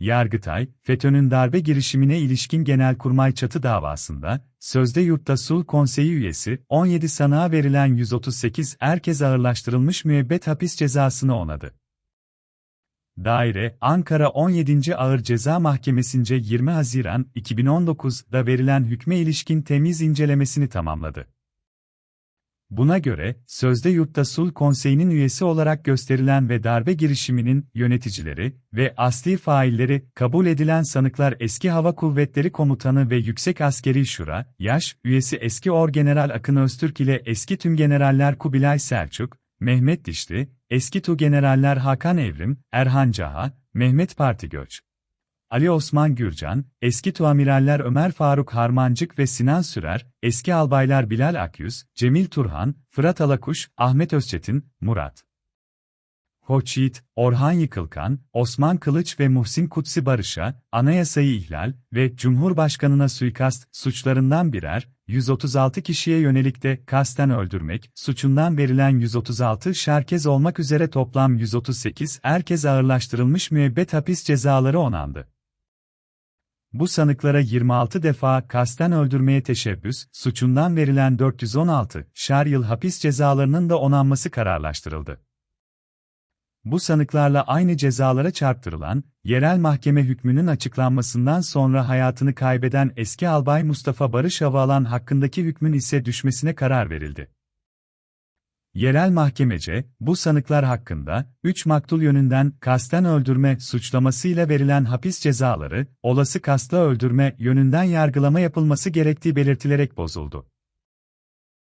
Yargıtay, FETÖ'nün darbe girişimine ilişkin Genelkurmay çatı davasında, sözde yurtta sulh konseyi üyesi, 17 sanığa verilen 138 erkez ağırlaştırılmış müebbet hapis cezasını onadı. Daire, Ankara 17. Ağır Ceza Mahkemesi'nce 20 Haziran 2019'da verilen hükme ilişkin temiz incelemesini tamamladı. Buna göre, sözde yurtta sulh konseyinin üyesi olarak gösterilen ve darbe girişiminin yöneticileri ve asli failleri kabul edilen sanıklar eski Hava Kuvvetleri Komutanı ve Yüksek Askeri Şura, yaş, üyesi eski Orgeneral Akın Öztürk ile eski tümgeneraller Kubilay Selçuk, Mehmet Dişli, eski Tugeneraller Hakan Evrim, Erhan Caha, Mehmet Partigöç. Ali Osman Gürcan, eski tuamiraller Ömer Faruk Harmancık ve Sinan Sürer, eski albaylar Bilal Akyüz, Cemil Turhan, Fırat Alakuş, Ahmet Özçetin, Murat Hoçyiğit, Orhan Yıkılkan, Osman Kılıç ve Muhsin Kutsi Barış'a, anayasayı ihlal ve Cumhurbaşkanına suikast suçlarından birer, 136 kişiye yönelik de kasten öldürmek suçundan verilen 136 şerkez olmak üzere toplam 138 erkez ağırlaştırılmış müebbet hapis cezaları onandı. Bu sanıklara 26 defa kasten öldürmeye teşebbüs suçundan verilen 416 şer yıl hapis cezalarının da onanması kararlaştırıldı. Bu sanıklarla aynı cezalara çarptırılan, yerel mahkeme hükmünün açıklanmasından sonra hayatını kaybeden eski albay Mustafa Barış Havalan hakkındaki hükmün ise düşmesine karar verildi. Yerel mahkemece, bu sanıklar hakkında, 3 maktul yönünden kasten öldürme suçlamasıyla verilen hapis cezaları, olası kastla öldürme yönünden yargılama yapılması gerektiği belirtilerek bozuldu.